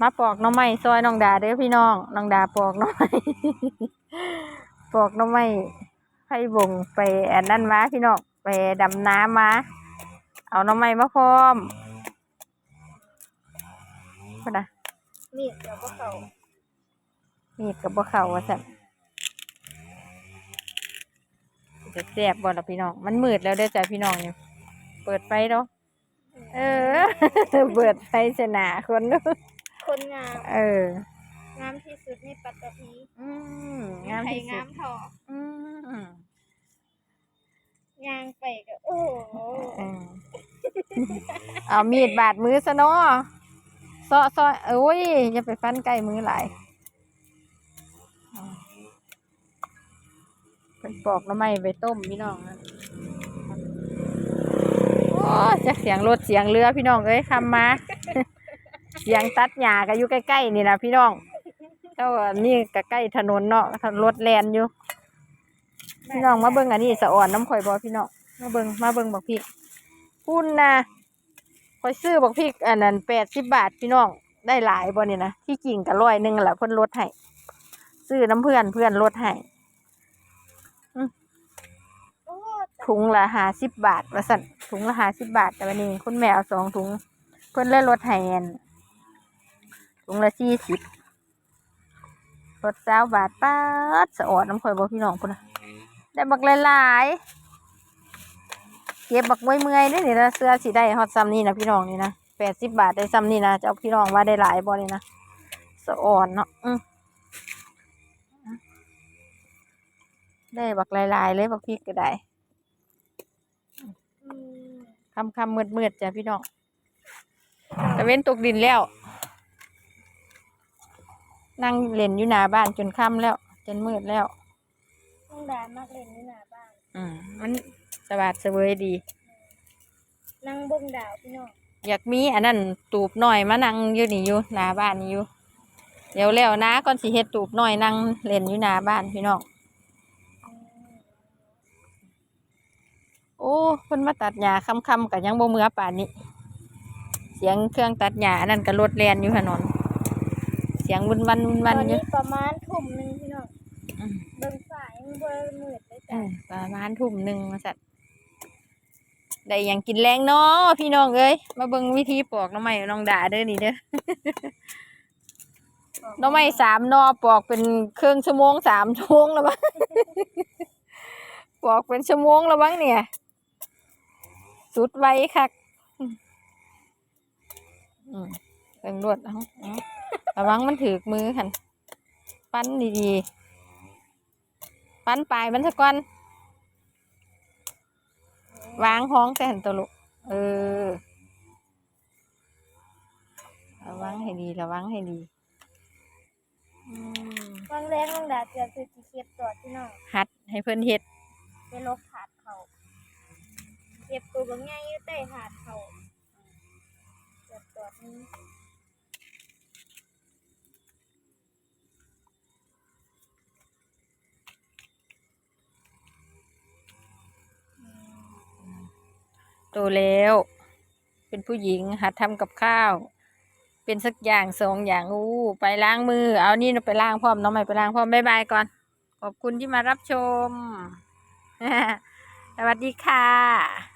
มาปอกหน้ำไม้ซอยน้องดาเด้อพี่น้องน้องดาปอกหน้ำไม้ปอกหน้ำไม้ให้บงไปอันนั้นมาพี่น้องไปดำน้ำมา เอาหน้ำไม้มาพร้อมพุ่นนะมีดแล้วก็เขามีดกับบ่เข้าว่าสั่นจะแซ่บบ่ล่ะพี่น้อง มันมืดแล้วเด้อจ้ะพี่น้องเนี่ยเปิดไฟเนาะเออ เปิดไฟชนะคนเนอะ คนงามเออ งามที่สุดในปัตตภีอืมงามไทยที่สุงาดมทออืมยางไปก็โอ้โหเออเอามีดบาดมือซะเนาะซอซอเอ้ยอย่าไปฟันใกล้มือหลายอ่าเป็นปอกหน้ำไม้ไปต้มพี่น้องนะโอ้จะเสียงรถเสียงเรือพี่น้องเอ้ยคำมา เสียงตัดหญ้าก็อยู่ใกล้ๆนี่นะพี่น้องเจ้านี่ก็ใกล้ถนนเนาะรถแลนอยู่ พี่น้องมาเบิ่งอันนี้สะอ่อนน้ำข่อยบอพี่น้องมาเบิ่งมาเบิ่งบักพริกพุ่นนะข่อยซื้อบักพริกอันนั้นแปดสิบบาทพี่น้องได้หลายบ่นี่นะที่จริงก็ร้อยหนึ่งแหละเพิ่นลดให้ซื้อน้ำเพื่อนเพื่อนลดให้ถุงละหาสิบบาทว่าสั่นถุงละหาสิบบาทแต่วันนี้ คุณแม่เอาสองถุง เพิ่นเลยลดให้อัน ถุงละสี่สิบลดเจ้าบาทป้าดสะออนน้ำข่อยบ่พี่น้องพุ่นนะได้บักหลายๆเก็บบักเมื่อยๆนี่นี่นะเสื้อสีได้ฮอตซ้ำนี่นะพี่น้องนี่นะแปดสิบบาทได้ซ้ำนี่นะจะเอาพี่น้องว่าได้หลายบ่นี่นะสะออนเนาะได้บักหลายๆเลยบักพริกก็ได้คำคำมืดมืดๆจ้ะพี่น้องตะเว้นตกดินแล้ว นั่งเล่นอยู่หน้าบ้านจนค่ำแล้ว จนมืดแล้วต้องดามากเล่นนี่หน้าบ้าน อืมมันสบายเสวยดี นั่งเบิ่งดาวพี่น้องอยากมีอันนั้นตูบหน่อยมานั่งอยู่นี่อยู่หน้าบ้านนี่อยู่ เดี๋ยวแล้วนะก่อนสิเฮ็ดตูบหน่อยนั่งเล่นอยู่หน้าบ้านพี่น้องอืมโอ้เพิ่นมาตัดหญ้าค่ำๆก็ยังบ่เมื่อป่านนี้ เสียงเครื่องตัดหญ้าอันนั้นก็รถแล่นอยู่ถนน เสียงวุ่นวันวุ่นตวัอนนอยู่นี้ประมาณทุ่มหนึ่งพี่น้องอืมเบิ่งสายมันบ่มืดเลยเอจ้ะอประมาณทุ่มหนึ่งมาสัตว์ได้หยังกินแรงเนาะพี่น้องเอ้ยมาเบิ่งวิธีปอกหน้องไม้น้องด่าเด้อนี่เด้อหน้องไม้สามหนอปอกเป็นครึ่งชั่วโมงสามชั่วโมงแล้วบ้าง ปอกเป็นชั่วโมงแล้วบ้างเนี่ย สุดไวคักอืมเป็นรวดเอาเอา ระวังมันถือกมือหันปั้นดีๆ ปั้นปลายมันซะก่อน วางห้องแต่หันตัวลูกเออ ระวังให้ดี ระวังให้ดีอืมบางแรงน้องดาเกือบสิสิเก็บตอดพี่น้องหัดให้เพื่อนเฮ็ดไปลบขาดเขาเก็บตัวบางง่ายอยู่ใต้หาดเขาเก็บตอดนี้ โตแล้ว เป็นผู้หญิงหัดทำกับข้าว เป็นสักอย่างสองอย่างอู้ไปล้างมือ เอานี่ไปล้างพร้อมน้องใหม่ไปล้างพร้อมบายบายก่อน ขอบคุณที่มารับชม สวัสดีค่ะ